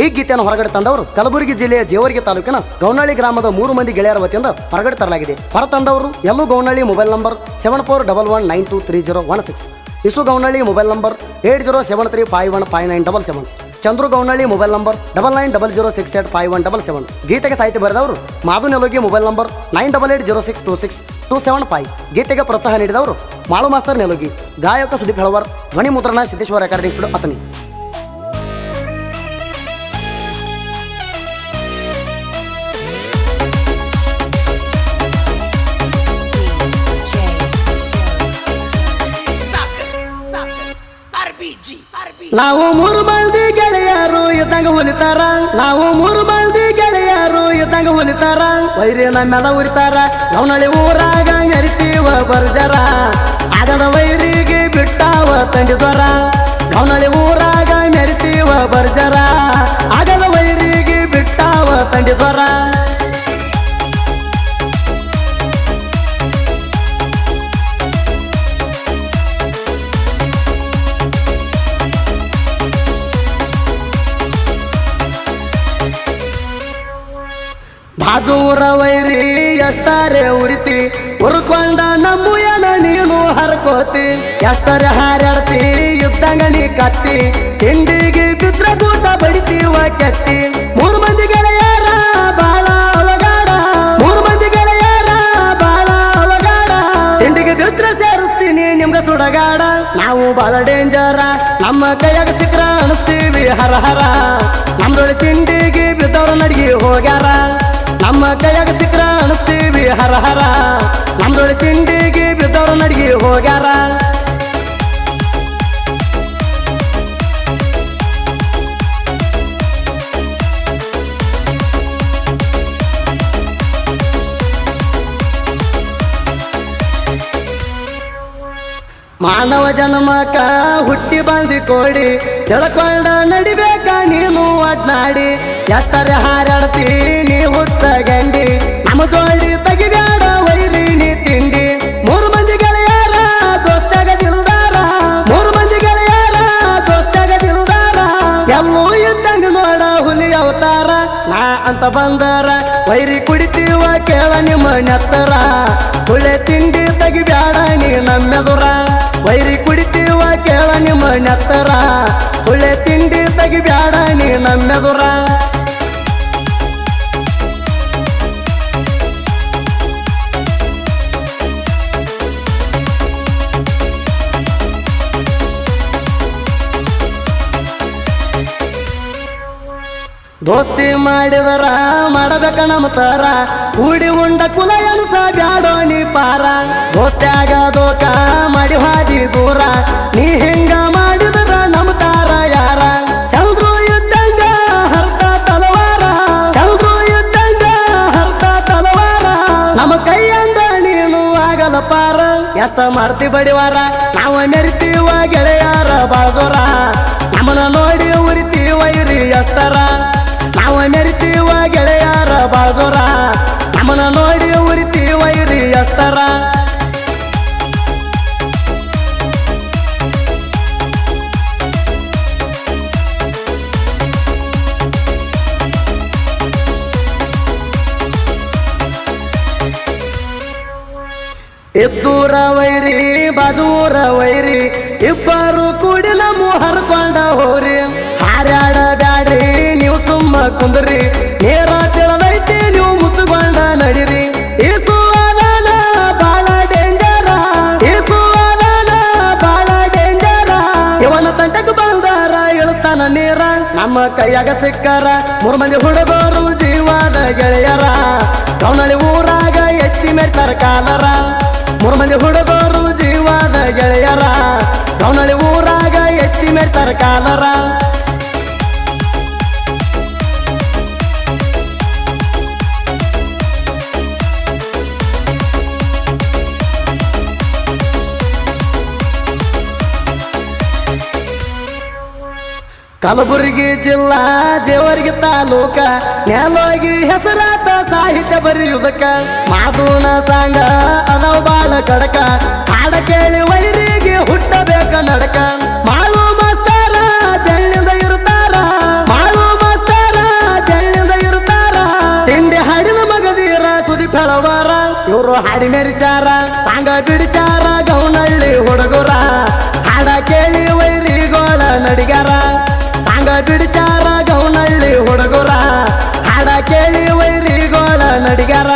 ಈ ಗೀತೆಯನ್ನು ಹೊರಗಡೆ ತಂದವರು ಕಲಬುರಗಿ ಜಿಲ್ಲೆಯ ಜೇವರ್ಗಿ ತಾಲೂಕಿನ ಗೌನಳ್ಳಿ ಗ್ರಾಮದ ಮೂರು ಮಂದಿ ಗೆಳೆಯರ ವತಿಯಿಂದ ಹೊರಗಡೆ ತರಲಾಗಿದೆ. ಹೊರ ತಂದವರು ಎಲ್ಲೂ Gaunahalli mobile number seven four double one nine two three zero one six. Isu Gaunahalli mobile number eight zero seven three five one five nine double seven. Chandru Gaunahalli mobile number double nine double zero six eight five one double seven. ಗೀತೆಗೆ ಸಾಹಿತ್ಯ ಬರೆದವರು Madhu Nelogi mobile number nine double eight zero six two six two seven five. ಗೀತೆಗೆ ಪ್ರೋತ್ಸಾಹ ನೀಡಿದವರು Malu master ನೆಲೋಗಿ, ಗಾಯಕ ಸುದೀಪ್ ಹೆಳವರ್ ಧ್ವನಿ ಮುದ್ರಣ Siddeshwara recording studio Athani ನಾವು ಮೂರು ಮಂದಿ ಗೆಳೆಯರು ಇದ್ದಂಗ ಹೊಲಿತಾರ. ನಾವು ಮೂರು ಮಂದಿ ಗೆಳೆಯರು ಇದ್ದಂಗ ಹೊಲಿತಾರ. ವೈರಿ ನಮ್ಮೆಲ್ಲ ಉರಿತಾರ. ನವನಳಿ ಊರಾಗ ನೆರಿತೀವ ಬರ್ಜರ. ಆಗದ ವೈರಿಗೆ ಬಿಟ್ಟಾವ ತಂಡಿ ಜ್ವರ. ನವನಳಿ ಊರಾಗ ಮೆರಿತೀವ ಬರ್ಜರ. ಆಗದ ವೈರಿಗೆ ಬಿಟ್ಟಾವ ತಂಡಿ ಜ್ವರ. ಬಾಜೂರ ವೈರಿ ಎಷ್ಟಾರೆ ಉರಿತಿ? ಉರ್ಕೊಂಡ ಏನ ನೀನು ಹರ್ಕೋತಿ. ಎಷ್ಟರೆ ಹಾರಾಡ್ತಿ? ಯುದ್ಧಂಗಡಿ ಕತ್ತಿ ತಿಂಡಿಗೆ ಬಿದ್ರ ಗೂಟ ಬಡಿತೀವ ಕೆತ್ತಿ. ಮೂರು ಮಂದಿ ಗೆಳೆಯರ ಬಾಳ ಅವಗಾಡ ಮೂರು ಮಂದಿ ಗೆಳೆಯರ ಬಾಳ ಅವಗಾಡ ತಿಂಡಿಗೆ ಬಿದ್ರ ಸೇರಿಸ್ತೀನಿ, ನಿಮ್ಗೆ ಸುಡಗಾಡ. ನಾವು ಬಾಳ ಡೇಂಜರ. ನಮ್ಮ ಕೈಯಾಗ ಸಿಕ್ರ ಅನಿಸ್ತೀವಿ ಹರ ಹರ ನಮ್ದೊಳಿ ತಿಂಡಿಗೆ ಬಿದ್ದವ್ರ ನಡಿಗೆ ಹೋಗ್ಯಾರ. ನಮ್ಮ ಕೈಯಾಗ ಸಿಕ್ರ ಅನಿಸ್ತೀವಿ ಹರ ಹರ. ನಮ್ದೊಳಿ ತಿಂಡಿಗೆ ಬಿದ್ದವ್ರ ನಡಿಗೆ ಹೋಗ್ಯಾರ. ಮಾನವ ಜನ್ಮಕ ಹುಟ್ಟಿ ಬಂದಿ ಕೋಡಿ. ತಿಳ್ಕೊಂಡ ನಡಿಬೇಕ ನೀನು ಅದ್ನಾಡಿ. ಎಷ್ಟರೆ ಹಾರಾಡ್ತಿ ನೀವು ತಗಂಡಿ. ಗಂಡಿ ನಮ್ಮ ಜೋಡಿ ತೆಗಿಬೇಡ ವೈರಿ ನೀ ತಿಂಡಿ. ಮೂರು ಮಂದಿ ಗೆಳೆಯಾರ ದೋಸ್ತಾಗ ದಿಲ್ದಾರ. ಮೂರು ಮಂದಿ ಗೆಳೆಯಾರ ದೋಸ್ತಾಗ ದಿಲ್ದಾರ. ಎಲ್ಲೂ ಇದ್ದಂಗ ನೋಡ ಹುಲಿ ಅವತಾರ. ನಾ ಅಂತ ಬಂದರ ವೈರಿ ಕುಡಿತೀವ ಕೇಳ ನಿಮ್ಮ ನೆತ್ತರ. ಸುಳೆ ತಿಂಡಿ ತೆಗಿಬ್ಯಾಡ ನೀ ನಮ್ಮೆದುರ. ವೈರಿ ಕುಡಿತೀವ ಕೇಳ ನಿಮ್ಮ ನೆತ್ತರ. ಸುಳೆ ತಿಂಡಿ ತೆಗಿಬ್ಯಾಡ ನೀ ನಮ್ಮೆದುರ. ದೋಸ್ತಿ ಮಾಡಿದರ, ಮಾಡಬೇಕ ನಮ್ಮ ತರ. ಕೂಡಿ ಉಂಡ ಕುಲ ಎನಸ ಬ್ಯಾಡೋ ನೀ ಪಾರ. ದೋಸ್ತ್ಯಾಗ ದೋಕ ಮಾಡಿ ಹಾದಿ ದೂರ. ನೀ ಹಿಂಗ ಮಾಡಿದರ ನಮ್ಮ ತಾರ ಯಾರ? ಚಂದ್ರು ಇದ್ದಂಗ ಹರ್ತ ತಲವಾರ. ಚಂದ್ರು ಇದ್ದಂಗ ಹರ್ತ ತಲವಾರ. ನಮ್ಮ ಕೈಯಂದ ನೀನು ಆಗಲ ಪಾರ. ಎಷ್ಟ ಮಾಡ್ತಿ ಬಡಿವಾರ? ನಾವು ಮೆರಿತೀವ ಗೆಳೆಯಾರ ಬಾಜೋರ ನಮ್ಮನ್ನ ನೋಡಿ ಉರಿತೀವ ಇರಿ ಎಷ್ಟರ? ನಾವು ಮೆರಿತೀವ ಗೆಳೆಯಾರ ಬಾಜೋರ. ನಮ್ಮನ ನೋಡಿ ಉರಿತೀವ ಇರಿ ಎಷ್ಟರ ಎದ್ದೂರ ವೈರಿ ಬಾಜೂರ ವೈರಿ ಇಬ್ಬರು ಕುಂದ್ರಿ. ನೇರ ತಿಳದೈತಿ ನೀವು ಮುತ್ತುಗೊಂಡ ನಡಿರಿ. ಬಾಲಾ ಬಾಳ ಡೇಂಜರ. ಈಸುವಾದನ ಬಾಳ ಡೇಂಜರ. ಇವನ ತಂಟಕ್ಕೆ ಬಂದಾರ ಇಳಿಸ್ತಾನ ನೀರ. ನಮ್ಮ ಕೈಯಾಗ ಸಿಕ್ಕರ ಮೂರು ಮಂದಿ ಹುಡುಗರು ಜೀವಾದ ಗೆಳೆಯರ. ಕವನಳಿ ಊರಾಗ ಎತ್ತಿ ಮೇರ್ತಾರ ಕಾಲರ. ಮೂರು ಮಂದಿ ಹುಡುಗರು ಜೀವಾದ ಗೆಳೆಯರ. ಕವನಳಿ ಊರಾಗ ಎತ್ತಿ ಮೇರ್ತಾರ ಕಾಲರ. ಕಲಬುರಗಿ ಜಿಲ್ಲಾ ಜೇವರಿಗೆ ತಾಲೂಕ ನೆಲವಾಗಿ ಹೆಸರಾತ ಸಾಹಿತ್ಯ ಬರೆಯುವುದಕ್ಕ. ಮಾತೂನ ಸಾಂಗ, ಅನವ ಬಾಲ ಕಡಕ ಹಾಡ ಕೇಳಿ ವೈರಿಗೆ ಹುಟ್ಟಬೇಕ ನಡಕ. ಮಾಳು ಮಾಸ್ತಾರ, ಬೆಳ್ಳಿಂದ ಇರ್ತಾರ ಮಾಳು ಮಾಸ್ತಾರ, ಬೆಳ್ಳಿಂದ ಇರ್ತಾರ ತಿಂಡಿ ಹಾಡಿನ ಮಗದೀರ ಸುದೀಪ್ ಹೇಳವಾರ ಇವರು ಹಾಡಿ ಮೆರಿಚಾರ ಸಾಂಗ ಬಿಡಿಚಾರ ಗೌನಳ್ಳಿ ಹುಡುಗರ. ಹಾಡ ಕೇಳಿ ವೈರಿಗೋಳ ನಡಿಗಾರ ಸಾಂಗ ಬಿಡಿಸಾರ ಗೌನಳ್ಳಿ ಹುಡುಗರ. ಹಾಡ ಕೇಳಿ ವೈರಿಗೋಳ ನಡಿಗಾರ